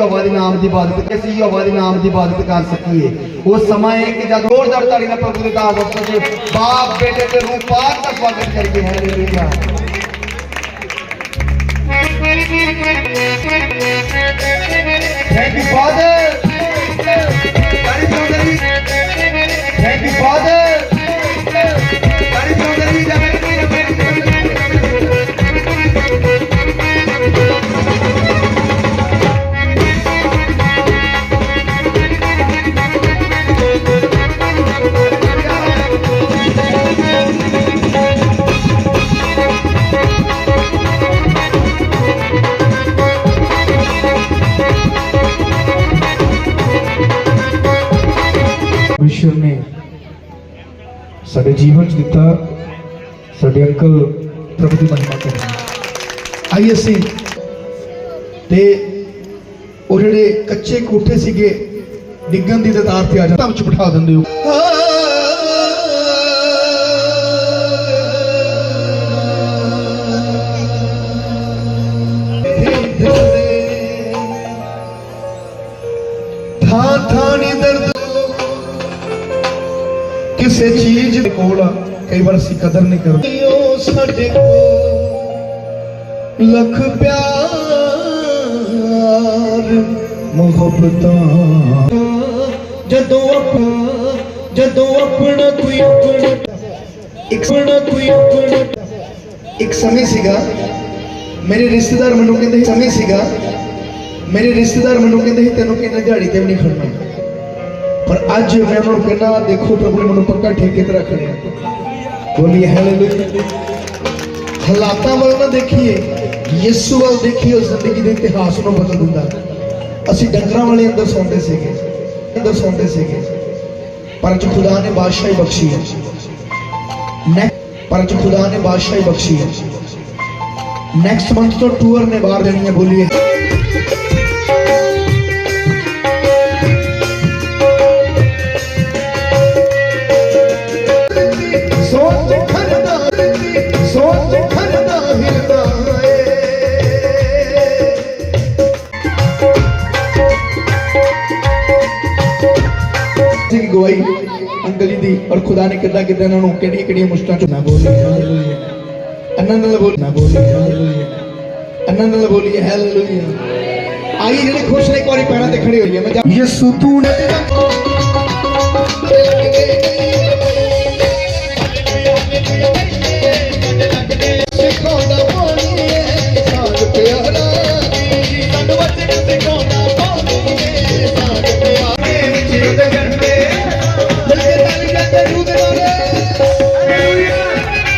ਨਾਮ ਦੀ ਇਬਾਦਤ ਕਰ ਅਸੀਂ ਯਹੋਵਾ ਦੇ ਨਾਮ ਦੀ ਇਬਾਦਤ ਕਰ ਸਕੀਏ ਉਹ ਸਮਾਂ ਹੈ ਕਿ ਜਦ ਜ਼ੋਰਦਾਰ ਤਾੜੀ ਨਾਲ ਪ੍ਰਭੂ ਦੇ ਦਾਸ ਵਸਤ ਦੇ ਬਾਪ ਬੇਟੇ ਤੇ ਰੂਹ ਪਾਕ ਦਾ ਸਵਾਗਤ ਕਰੀਏ ਹਾਲੇਲੂਇਆ ਥੈਂਕ ਪਰਮੇਸ਼ਰ ਨੇ। ਸਾਡੇ ਜੀਵਨ ਚ ਦਿੱਤਾ ਸਾਡੇ ਅੰਕਲ ਪ੍ਰਭੂ ਦੀ ਮਹਿਮਾ ਕਰਨ ਆਈਏ ਅਸੀਂ ਤੇ ਉਹ ਜਿਹੜੇ ਕੱਚੇ ਕੋਠੇ ਸੀਗੇ, ਡਿੱਗਣ ਦੀ ਦਤਾਰ ਤੇ ਆ ਜਾਂਦਾ ਵਿੱਚ ਬਿਠਾ ਦਿੰਦੇ ਹੋ। ਥਾਂ ਥਾਂ ਕਿਸੇ ਚੀਜ਼ ਦੇ ਕੋਲ ਕਈ ਵਾਰ ਅਸੀਂ ਕਦਰ ਨਹੀਂ ਕਰਦੇ। ਉਹ ਸਾਡੇ ਕੋਲ ਲੱਖ ਪਿਆਰ। ਮੁਹੱਬਤਾਂ। ਜਦੋਂ ਆਪਣਾ ਜਦੋਂ ਆਪਣਾ ਕੋਈ ਆਪਣਾ ਇੱਕ ਆਪਣਾ ਕੋਈ ਆਪਣਾ ਇੱਕ ਸਮੇਂ ਸੀਗਾ ਮੇਰੇ ਰਿਸ਼ਤੇਦਾਰ ਮੈਨੂੰ ਕਹਿੰਦੇ ਸਮੇਂ ਸੀਗਾ ਮੇਰੇ ਰਿਸ਼ਤੇਦਾਰ ਮੈਨੂੰ ਕਹਿੰਦੇ ਤੈਨੂੰ ਕਿੰਨੇ ਦਿਹਾੜੀ ਤੇ ਵੀ ਨਹੀਂ ਖੜਨਾ। ਪਰ ਅੱਜ ਮੈਂ ਉਹਨਾਂ ਨੂੰ ਕਹਿੰਦਾ ਦੇਖੋ ਪ੍ਰਭੂ ਨੇ ਮੈਨੂੰ ਪੱਕਾ ਠੇਕੇ ਤੇ ਰੱਖ ਲਿਆ ਬੋਲੀ ਹਾਲੇਲੂਇਆ ਹਾਲਾਤਾਂ ਵੱਲ ਨਾ ਦੇਖੀਏ ਯਿਸੂ ਵੱਲ ਦੇਖੀਏ ਉਹ ਜ਼ਿੰਦਗੀ ਦੇ ਇਤਿਹਾਸ ਨੂੰ ਬਦਲ ਦਿੰਦਾ ਅਸੀਂ ਡੰਗਰਾਂ ਵਾਲੇ ਅੰਦਰ ਸੌਂਦੇ ਸੀਗੇ ਅੰਦਰ ਸੌਂਦੇ ਸੀਗੇ ਪਰ ਅੱਜ ਖੁਦਾ ਨੇ ਬਾਦਸ਼ਾਹੀ ਬਖਸ਼ੀ ਹੈ ਨੈ- ਪਰ ਅੱਜ ਖੁਦਾ ਨੇ ਬਾਦਸ਼ਾਹੀ ਬਖਸ਼ੀ ਹੈ ਨੈਕਸਟ ਮੰਥ ਤੋਂ ਟੂਰ ਨੇ ਬਾਹਰ ਜਾਣੀਆਂ ਬੋਲੀਏ ਗਵਾਈ ਅੰਕਲ ਜੀ ਦੀ ਔਰ ਖੁਦਾ ਨੇ ਕਿੱਦਾਂ ਕਿੱਦਾਂ ਇਹਨਾਂ ਨੂੰ ਕਿਹੜੀਆਂ ਕਿਹੜੀਆਂ ਮੁਸ਼ਕਲਾਂ ਚ ਨਾ ਬੋਲੀ ਹਾਲੇਲੂਇਆ ਆਨੰਦ ਨਾਲ ਬੋਲ। ਨਾ ਬੋਲੀ ਹਾਲੇਲੂਇਆ ਆਨੰਦ ਨਾਲ ਬੋਲੀ ਹਾਲੇਲੂਇਆ। ਆਈ ਜਿਹੜੇ ਖੁਸ਼ ਨੇ ਇੱਕ ਵਾਰੀ ਪੈਰਾਂ ਤੇ ਖੜੇ ਹੋਈਏ ਮੈਂ ਯਿਸੂ ਤੂੰ ਨੇ